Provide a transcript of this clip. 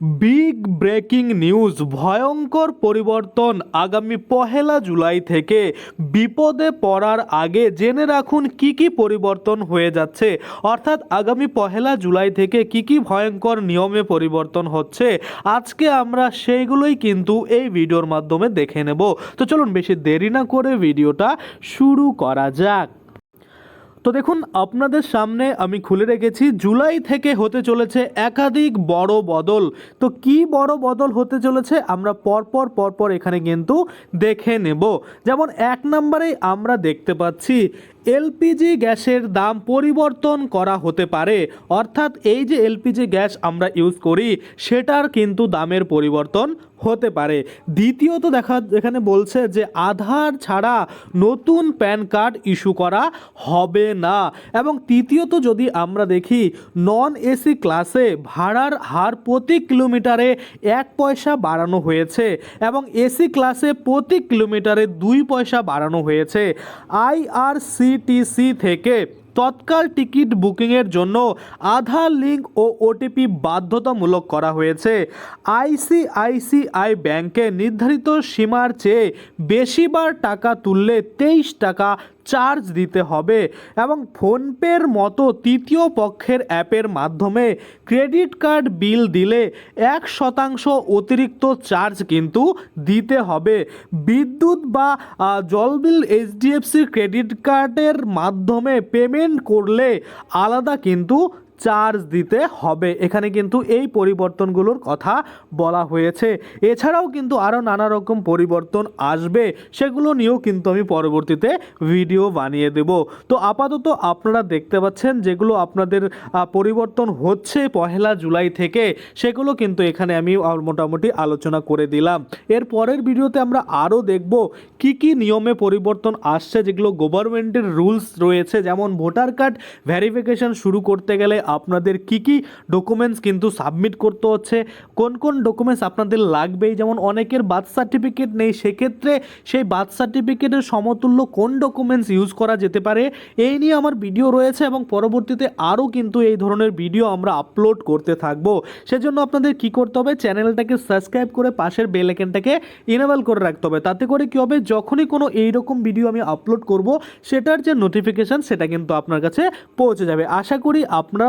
Big breaking news ভয়ঙ্কর পরিবর্তন আগামী পহেলা জুলাই থেকে। বিপদে পড়ার আগে জেনে রাখুন কি কি পরিবর্তন হয়ে যাচ্ছে। অর্থাৎ আগামী পহেলা জুলাই থেকে কি কি ভয়ঙ্কর নিয়মে পরিবর্তন হচ্ছে। আজকে আমরা সেইগুলোই কিন্তু এই ভিডিওর মাধ্যমে দেখে নেব। তো চলুন বেশি দেরি না করে ভিডিওটা শুরু করা যাক। তো দেখুন, আপনাদের সামনে আমি খুলে রেখেছি, জুলাই থেকে হতে চলেছে একাধিক বড় বদল। তো কি বড় বদল হতে চলেছে, আমরা পরপর পরপর এখানে কিন্তু দেখে নেব। যেমন এক নম্বরেই আমরা দেখতে পাচ্ছি এলপিজি গ্যাসের দাম পরিবর্তন করা হতে পারে। অর্থাৎ এই যে এলপিজি গ্যাস আমরা ইউজ করি, সেটার কিন্তু দামের পরিবর্তন হতে পারে। দ্বিতীয়ত দেখা, এখানে বলছে যে আধার ছাড়া নতুন প্যান কার্ড ইস্যু করা হবে না। এবং তৃতীয়ত যদি আমরা দেখি, নন এসি ক্লাসে ভাড়ার হার প্রতি কিলোমিটারে এক পয়সা বাড়ানো হয়েছে এবং এসি ক্লাসে প্রতি কিলোমিটারে দুই পয়সা বাড়ানো হয়েছে। আইআরসিটিসি থেকে তৎকাল টিকিট বুকিংয়ের জন্য আধার লিঙ্ক ও ওটিপি বাধ্যতামূলক করা হয়েছে। আইসিআইসিআই ব্যাংকে নির্ধারিত সীমার চেয়ে বেশিবার টাকা তুললে তেইশ টাকা চার্জ দিতে হবে এবং ফোনপের মতো তৃতীয় পক্ষের অ্যাপের মাধ্যমে ক্রেডিট কার্ড বিল দিলে এক শতাংশ অতিরিক্ত চার্জ কিন্তু দিতে হবে। বিদ্যুৎ বা জল বিল, এইচডিএফসি ক্রেডিট কার্ডের মাধ্যমে পেমেন্ট করলে আলাদা কিন্তু চার্জ দিতে হবে। এখানে কিন্তু এই পরিবর্তনগুলোর কথা বলা হয়েছে। এছাড়াও কিন্তু আরও নানা রকম পরিবর্তন আসবে। সেগুলো নিয়েও কিন্তু আমি পরবর্তীতে ভিডিও বানিয়ে দেব। তো আপাতত আপনারা দেখতে পাচ্ছেন যেগুলো আপনাদের পরিবর্তন হচ্ছে পহেলা জুলাই থেকে, সেগুলো কিন্তু এখানে আমি মোটামুটি আলোচনা করে দিলাম। এর পরের ভিডিওতে আমরা আরও দেখব কি কি নিয়মে পরিবর্তন আসছে, যেগুলো গভর্নমেন্টের রুলস রয়েছে। যেমন ভোটার কার্ড ভেরিফিকেশন শুরু করতে গেলে আপনাদের কি কি ডকুমেন্টস কিন্তু সাবমিট করতে হচ্ছে, কোন কোন ডকুমেন্টস আপনাদের লাগবেই? যেমন অনেকের বার্থ সার্টিফিকেট নেই, সেক্ষেত্রে সেই বার্থ সার্টিফিকেটের সমতুল্য কোন ডকুমেন্টস ইউজ করা যেতে পারে? এই নিয়ে আমার ভিডিও রয়েছে এবং পরবর্তীতে আরও কিন্তু এই ধরনের ভিডিও আমরা আপলোড করতে থাকব। সেজন্য আপনাদের কি করতে হবে? চ্যানেলটাকে সাবস্ক্রাইব করে পাশের বেল আইকনটাকে ইনেবল করে রাখতে হবে। তাতে করে কী হবে? যখনই কোনো এইরকম ভিডিও আমি আপলোড করব, সেটার যে নোটিফিকেশান সেটা কিন্তু আপনার কাছে পৌঁছে যাবে। আশা করি আপনারা